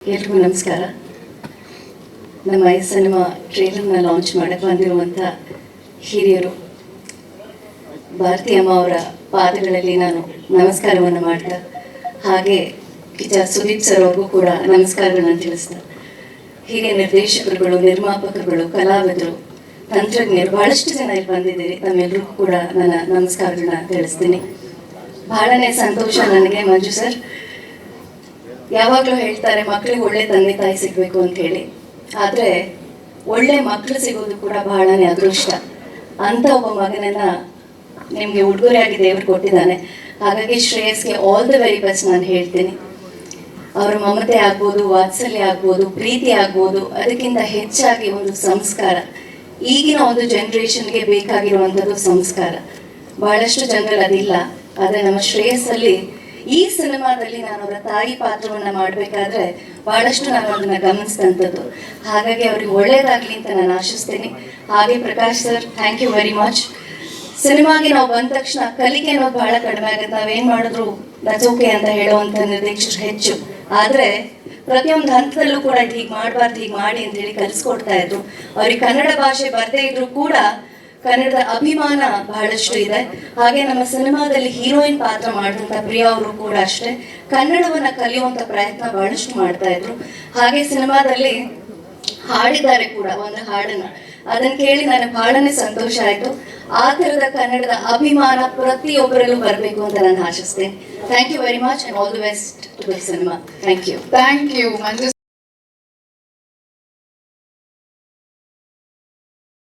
ಎಲ್ರಿಗೂ ನಮಸ್ಕಾರ. ನಮ್ಮ ಈ ಸಿನಿಮಾ ಟ್ರೇಲರ್ನ ಲಾಂಚ್ ಮಾಡಕ್ಕೆ ಬಂದಿರುವಂಥ ಹಿರಿಯರು. ಭಾರತೀಯಮ್ಮ ಅವರ ಪಾದಗಳಲ್ಲಿ ನಾನು ನಮಸ್ಕಾರವನ್ನು ಮಾಡ್ತಾ, ಹಾಗೆ ಕಿಚ ಸುದೀಪ್ ಸರ್ ಅವ್ರಿಗೂ ಕೂಡ ನಮಸ್ಕಾರಗಳನ್ನು ತಿಳಿಸ್ತಾ. ಹಿರಿಯ ನಿರ್ದೇಶಕರುಗಳು, ನಿರ್ಮಾಪಕರುಗಳು, ಕಲಾವಿದರು, ತಂತ್ರಜ್ಞರು, ಬಹಳಷ್ಟು ಜನ ಇಲ್ಲಿ ಬಂದಿದ್ದೀರಿ. ತಮ್ಮೆಲ್ಲರಿಗೂ ಕೂಡ ನನ್ನ ನಮಸ್ಕಾರಗಳನ್ನ ತಿಳಿಸ್ತೀನಿ. ಬಹಳನೇ ಸಂತೋಷ ನನಗೆ ಮಂಜು ಸರ್ ಯಾವಾಗಲೂ ಹೇಳ್ತಾರೆ ಮಕ್ಕಳಿಗೆ ಒಳ್ಳೆ ತಂದೆ ತಾಯಿ ಸಿಗಬೇಕು ಅಂತ ಹೇಳಿ. ಆದರೆ, ಒಳ್ಳೆ ಮಕ್ಕಳು ಸಿಗೋದು ಕೂಡ ಬಹಳನೇ ಅದೃಷ್ಟ. ಅಂತ ಒಬ್ಬ ಮಗನನ್ನ ನಿಮಗೆ ಉಡುಗೊರೆಯಾಗಿ ದೇವರು ಕೊಟ್ಟಿದ್ದಾನೆ. ಹಾಗಾಗಿ ಶ್ರೇಯಸ್ಗೆ ಆಲ್ ದ ವೆರಿ ಬೆಸ್ಟ್ ನಾನು ಹೇಳ್ತೀನಿ. ಅವರ ಮಮತೆ ಆಗ್ಬೋದು, ವಾತ್ಸಲ್ಯ ಆಗ್ಬೋದು, ಪ್ರೀತಿ ಆಗ್ಬೋದು, ಅದಕ್ಕಿಂತ ಹೆಚ್ಚಾಗಿ ಒಂದು ಸಂಸ್ಕಾರ. ಈಗಿನ ಒಂದು ಜನ್ರೇಷನ್ಗೆ ಬೇಕಾಗಿರುವಂಥದ್ದು ಸಂಸ್ಕಾರ. ಬಹಳಷ್ಟು ಜನರಲ್ಲಿ ಅದಿಲ್ಲ, ಆದರೆ ನಮ್ಮ ಶ್ರೇಯಸ್ಸಲ್ಲಿ ಈ ಸಿನಿಮಾದಲ್ಲಿ ನಾನು ಅವರ ತಾಯಿ ಪಾತ್ರವನ್ನ ಮಾಡಬೇಕಾದ್ರೆ ಬಹಳಷ್ಟು ನಾನು ಅದನ್ನ ಗಮನಿಸಿದಂಥದ್ದು. ಹಾಗಾಗಿ ಅವ್ರಿಗೆ ಒಳ್ಳೇದಾಗ್ಲಿ ಅಂತ ನಾನು ಆಶಿಸ್ತೀನಿ. ಹಾಗೆ Prakash sir thank you very much ಸಿನಿಮಾಗೆ ನಾವು ಬಂದ ತಕ್ಷಣ ಕಲಿಕೆ ಅನ್ನೋದು ಬಹಳ ಕಡಿಮೆ ಆಗುತ್ತೆ. ನಾವೇನ್ ಮಾಡಿದ್ರು ಓಕೆ ಅಂತ ಹೇಳುವಂತ ನಿರ್ದೇಶಕರು ಹೆಚ್ಚು. ಆದ್ರೆ ಪ್ರತಿಯೊಂದು ಹಂತದಲ್ಲೂ ಕೂಡ ಹೀಗೆ ಮಾಡಬಾರ್ದು, ಹೀಗೆ ಮಾಡಿ ಅಂತ ಹೇಳಿ ಕಲಿಸ್ಕೊಡ್ತಾ ಇದ್ರು. ಅವ್ರಿಗೆ ಕನ್ನಡ ಭಾಷೆ ಬರದೇ ಇದ್ರು ಕೂಡ ಕನ್ನಡದ ಅಭಿಮಾನ ಬಹಳಷ್ಟು ಇದೆ. ಹಾಗೆ ನಮ್ಮ ಸಿನಿಮಾದಲ್ಲಿ ಹೀರೋಯಿನ್ ಪಾತ್ರ ಮಾಡಿದಂತ ಪ್ರಿಯಾ ಅವರು ಕೂಡ ಅಷ್ಟೇ. ಕನ್ನಡವನ್ನ ಕಲಿಯುವಂತ ಪ್ರಯತ್ನ ಬಹಳಷ್ಟು ಮಾಡ್ತಾ ಇದ್ರು. ಹಾಗೆ ಸಿನಿಮಾದಲ್ಲಿ ಹಾಡಿದ್ದಾರೆ ಕೂಡ, ಒಂದು ಹಾಡನ್ನ. ಅದನ್ನ ಕೇಳಿ ನನಗೆ ಬಹಳನೇ ಸಂತೋಷ ಆಯ್ತು. ಆ ತರದ ಕನ್ನಡದ ಅಭಿಮಾನ ಪ್ರತಿಯೊಬ್ಬರಲ್ಲೂ ಬರಬೇಕು ಅಂತ ನಾನು ಆಶಿಸ್ತೇನೆ. Thank you very much all the best to the cinema thank you thank you